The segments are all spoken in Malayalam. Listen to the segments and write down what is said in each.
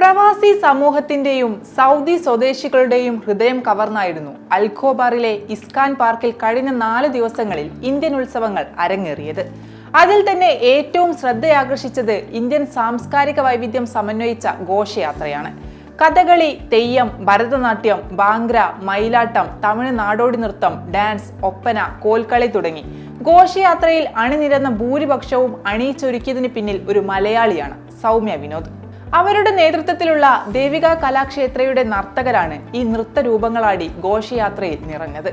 പ്രവാസി സമൂഹത്തിന്റെയും സൗദി സ്വദേശികളുടെയും ഹൃദയം കവർന്നായിരുന്നു. അൽഖോബാറിലെ ഇസ്കാൻ പാർക്കിൽ കഴിഞ്ഞ നാല് ദിവസങ്ങളിൽ ഇന്ത്യൻ ഉത്സവങ്ങൾ അരങ്ങേറിയത്. അതിൽ തന്നെ ഏറ്റവും ശ്രദ്ധയാകർഷിച്ചത് ഇന്ത്യൻ സാംസ്കാരിക വൈവിധ്യം സമന്വയിച്ച ഘോഷയാത്രയാണ്. കഥകളി തെയ്യം ഭരതനാട്യം ബാങ്ക്ര മയിലാട്ടം തമിഴ് നാടോടി നൃത്തം ഡാൻസ് ഒപ്പന കോൽക്കളി തുടങ്ങി. ഘോഷയാത്രയിൽ അണിനിരന്ന ഭൂരിപക്ഷവും അണിയിച്ചൊരുക്കിയതിന് പിന്നിൽ ഒരു മലയാളിയാണ് സൗമ്യ വിനോദ്. അവരുടെ നേതൃത്വത്തിലുള്ള ദേവിക കലാക്ഷേത്രയുടെ നർത്തകരാണ് ഈ നൃത്ത രൂപങ്ങളാടി ഘോഷയാത്രയിൽ നിറഞ്ഞത്.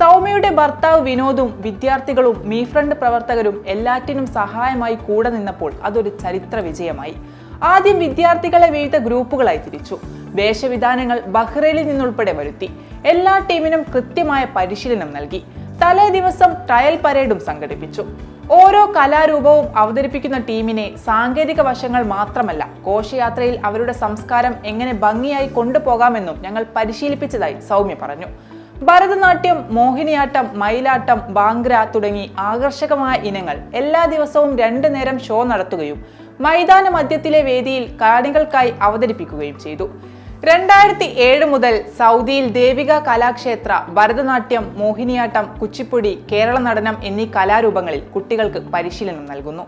സൗമ്യയുടെ ഭർത്താവ് വിനോദും വിദ്യാർത്ഥികളും മീ ഫ്രണ്ട് പ്രവർത്തകരും എല്ലാറ്റിനും സഹായമായി കൂടെ നിന്നപ്പോൾ അതൊരു ചരിത്ര വിജയമായി. ആദ്യം വിദ്യാർത്ഥികളെ വിവിധ ഗ്രൂപ്പുകളായി തിരിച്ചു. വേഷവിധാനങ്ങൾ ബഹ്റൈനിൽ നിന്നുൾപ്പെടെ വരുത്തി. എല്ലാ ടീമിനും കൃത്യമായ പരിശീലനം നൽകി. തലേ ദിവസം ട്രയൽ പരേഡും സംഘടിപ്പിച്ചു. ഓരോ കലാരൂപവും അവതരിപ്പിക്കുന്ന ടീമിനെ സാങ്കേതിക വശങ്ങൾ മാത്രമല്ല ഘോഷയാത്രയിൽ അവരുടെ സംസ്കാരം എങ്ങനെ ഭംഗിയായി കൊണ്ടുപോകാമെന്നും ഞങ്ങൾ പരിശീലിപ്പിച്ചതായി സൗമ്യ പറഞ്ഞു. ഭരതനാട്യം മോഹിനിയാട്ടം മയിലാട്ടം ബാങ്ക്ര തുടങ്ങി ആകർഷകമായ ഇനങ്ങൾ എല്ലാ ദിവസവും രണ്ടു നേരം ഷോ നടത്തുകയും മൈതാന മധ്യത്തിലെ വേദിയിൽ കാണികൾക്കായി അവതരിപ്പിക്കുകയും ചെയ്തു. രണ്ടായിരത്തി ഏഴ് മുതൽ സൗദിയിൽ ദേവിക കലാക്ഷേത്ര ഭരതനാട്യം മോഹിനിയാട്ടം കുച്ചിപ്പുടി കേരള നടനം എന്നീ കലാരൂപങ്ങളിൽ കുട്ടികൾക്ക് പരിശീലനം നൽകുന്നു.